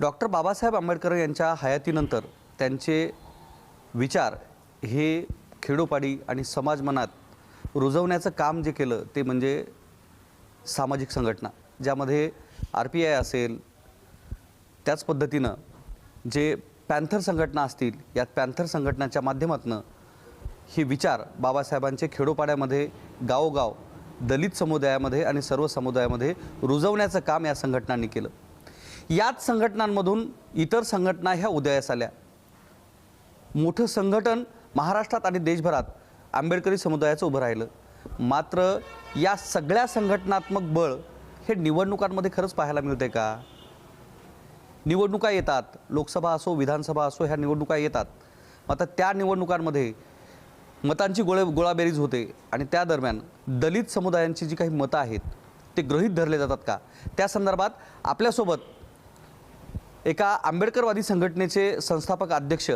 Doctor Babasaheb Ambedkar यांच्या हयातीनंतर त्यांचे विचार हे खेडोपाडी आणि समाज मनात रुजवण्याचं काम जे केलं ते म्हणजे सामाजिक संघटना ज्यामध्ये आर पी आय असेल त्याच पद्धतीनं जे पॅन्थर संघटना असतील या पॅन्थर संघटनाच्या माध्यमातून हे विचार बाबासाहेबांचे खेडोपाड्यामध्ये गावोगाव दलित समुदायामध्ये आणि सर्व समुदायामध्ये रुजवण्याचं काम या संघटनांनी केलं. याच संघटनांमधून इतर संघटना ह्या उदयास आल्या. मोठं संघटन महाराष्ट्रात आणि देशभरात आंबेडकरी समुदायाचं उभं राहिलं. मात्र या सगळ्या संघटनात्मक बळ हे निवडणुकांमध्ये खरंच पाहायला मिळते का? निवडणुका येतात. लोकसभा असो विधानसभा असो ह्या निवडणुका येतात. आता त्या निवडणुकांमध्ये मतांची गोळे गोळाबेरीज होते आणि त्या दरम्यान दलित समुदायांची जी काही मतं आहेत ते गृहीत धरले जातात का? त्या संदर्भात आपल्यासोबत एका आंबेडकरवादी संघटनेचे संस्थापक अध्यक्ष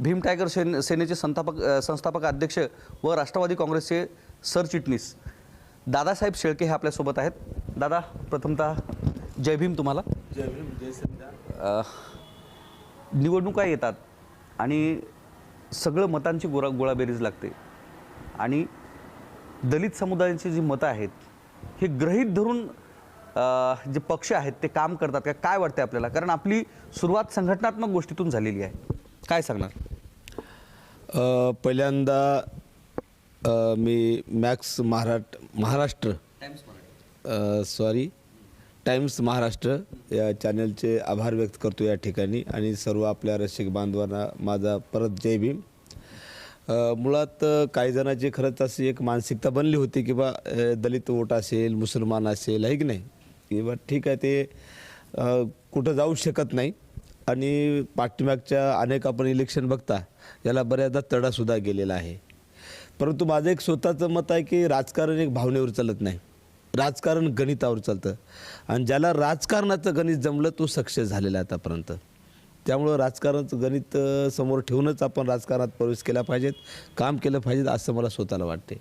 भीम टायगर सेन सेनेचे संस्थापक संस्थापक अध्यक्ष व राष्ट्रवादी काँग्रेसचे सरचिटणीस दादासाहेब शेळके हे आपल्यासोबत आहेत. दादा प्रथमतः जय भीम तुम्हाला. अ, निवडणुका येतात आणि सगळं मतांची गोळा गोळाबेरीज लागते. आणि दलित समुदायाची जी मतं आहेत हे ग्रहित धरून जे पक्ष आहेत ते काम करतात का? काय वाटतं आपल्याला? कारण आपली सुरुवात संघटनात्मक गोष्टीतून झालेली आहे. काय सांगणार? पहिल्यांदा मी Max Maharashtra. Maharashtra sorry Times Maharashtra या चॅनलचे आभार व्यक्त करतो या ठिकाणी आणि सर्व आपल्या रसिक बांधवांना माझा परत जय भीम. मुळात काही जणांची खरंच अशी एक मानसिकता बनली होती की बा दलित वोट असेल मुसलमान असेल आहे की नाही? किंवा ठीक आहे ते कुठं जाऊ शकत नाही. आणि पाठीमागच्या अनेक आपण इलेक्शन बघता याला बऱ्याचदा तडासुद्धा गेलेला आहे. परंतु माझं एक स्वतःचं मत आहे की राजकारण एक भावनेवर चालत नाही. राजकारण गणितावर चालतं. आणि ज्याला राजकारणाचं गणित जमलं तो सक्सेस झालेला आतापर्यंत. त्यामुळं राजकारणाचं गणित समोर ठेवूनच आपण राजकारणात प्रवेश केला पाहिजेत काम केलं पाहिजेत असं मला स्वतःला वाटते